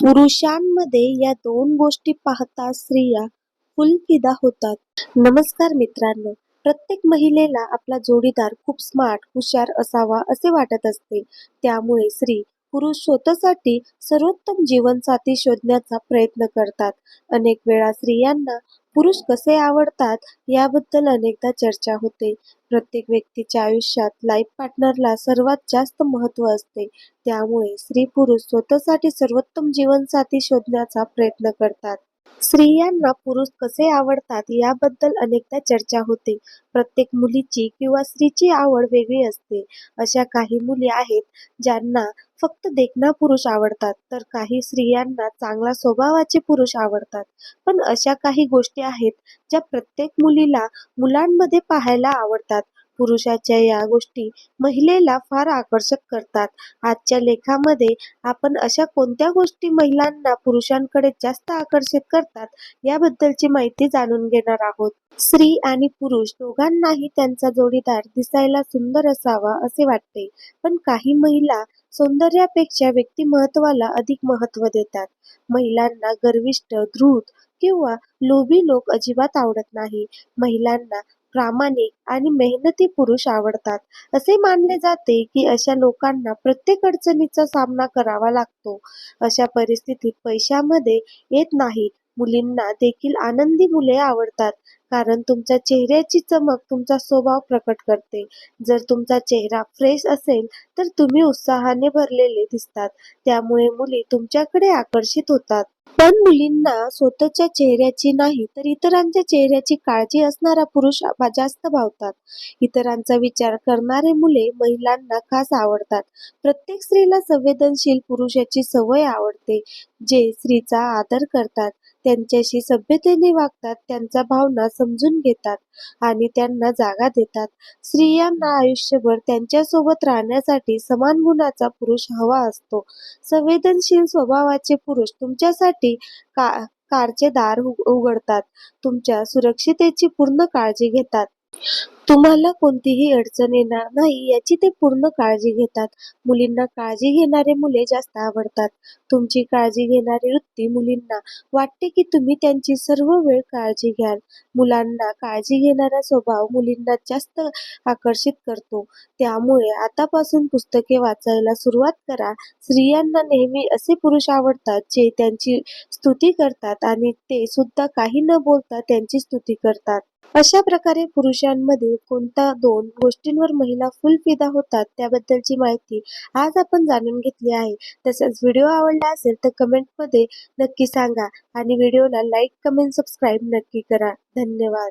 पुरुषांमध्ये या दोन गोष्टी पाहता स्त्रिया फुलफिदा होतात. नमस्कार मित्रांनो, प्रत्येक महिलेला आपला जोडीदार खूप स्मार्ट, हुशार असावा असे वाटत असते. त्यामुळे स्त्री पुरुष स्वतःसाठी सर्वोत्तम जीवनसाथी शोधण्याचा प्रयत्न करतात. अनेक वेळा स्त्रियांना पुरुष कसे आवडतात याबद्दल अनेकदा चर्चा होते. प्रत्येक व्यक्तीच्या आयुष्यात लाईफ पार्टनरला सर्वात जास्त महत्त्व असते. त्यामुळे स्त्री-पुरुष स्वतःसाठी सर्वोत्तम जीवनसाथी शोधण्याचा प्रयत्न करतात. स्त्रियांना पुरुष कसे आवडतात याबद्दल अनेकदा चर्चा होते. प्रत्येक मुलीची किंवा स्त्रीची आवड वेगळी असते. अशा काही मुली आहेत ज्यांना फक्त देखणा पुरुष आवडतात, तर काही स्त्रियांना चांगला स्वभावाचे पुरुष आवडतात. पण अशा काही गोष्टी आहेत ज्या प्रत्येक मुलीला मुलांमध्ये पाहायला आवडतात. पुरुषाच्या या गोष्टी महिलेला फार आकर्षक करतात. आजच्या लेखामध्ये आपण अशा कोणत्या गोष्टी महिलांना पुरुषांकडे जास्त आकर्षित करतात याबद्दलची माहिती जाणून घेणार आहोत. स्त्री आणि पुरुष दोघांनाही त्यांचा जोडीदार दिसायला सुंदर असावा असे वाटते. पण काही महिला सौंदर्यापेक्षा व्यक्तिमत्वाला अधिक महत्त्व देतात. महिलांना गर्विष्ठ, द्रुत किंवा लोभी लोक अजिबात आवडत नाही. महिलांना प्रामाणिक आणि मेहनती पुरुष आवडतात. असे मानले जाते की अशा लोकांना प्रत्येक अडचणीचा सामना करावा लागतो. अशा परिस्थितीत पैशामध्ये येत नाही. मुलींना देखील आनंदी मुले आवडतात, कारण तुमच्या चेहऱ्याची चमक तुमचा स्वभाव प्रकट करते. जर तुमचा चेहरा फ्रेश असेल तर तुम्ही उत्साहाने भरलेले दिसतात, त्यामुळे मुली तुमच्याकडे आकर्षित होतात. पण मुलींना स्वतःच्या चेहऱ्याची नाही तर इतरांच्या चेहऱ्याची काळजी असणारा पुरुष जास्त भावतात. इतरांचा विचार करणारे मुले महिलांना खास आवडतात. प्रत्येक स्त्रीला संवेदनशील पुरुषाची सवय आवडते, जे स्त्रीचा आदर करतात, त्यांच्याशी सभ्यतेने वागतात, त्यांच्या भावना समजून घेतात आणि त्यांना जागा देतात. स्त्रियांना आयुष्यभर त्यांच्यासोबत राहण्यासाठी समान गुणाचा पुरुष हवा असतो. संवेदनशील स्वभावाचे पुरुष तुमच्यासाठी का कारचे दार उघडतात, तुमच्या सुरक्षिततेची पूर्ण काळजी घेतात. तुम्हाला कोणतीही अडचण येणार नाही याची ते पूर्ण काळजी घेतात. मुलींना काळजी घेणारे मुले जास्त आवडतात. तुमची काळजी घेणारी वृत्ती मुलींना वाटते की तुम्ही त्यांची सर्व वेळ काळजी घ्याल. मुलांना काळजी घेणारा स्वभाव मुलींना जास्त आकर्षित करतो. त्यामुळे आतापासून पुस्तके वाचायला सुरुवात करा. स्त्रियांना नेहमी असे पुरुष आवडतात जे त्यांची स्तुती करतात आणि ते सुद्धा काही न बोलता त्यांची स्तुती करतात. अशा प्रकारे पुरुषांमधील कोणत्या दोन गोष्टींवर महिला फुलफिदा होतात त्याबद्दलची माहिती आज आपण जाणून घेतली आहे. तसेच व्हिडिओ आवडला असेल तर कमेंटमध्ये नक्की सांगा आणि व्हिडिओला लाईक, कमेंट, सबस्क्राईब नक्की करा. धन्यवाद.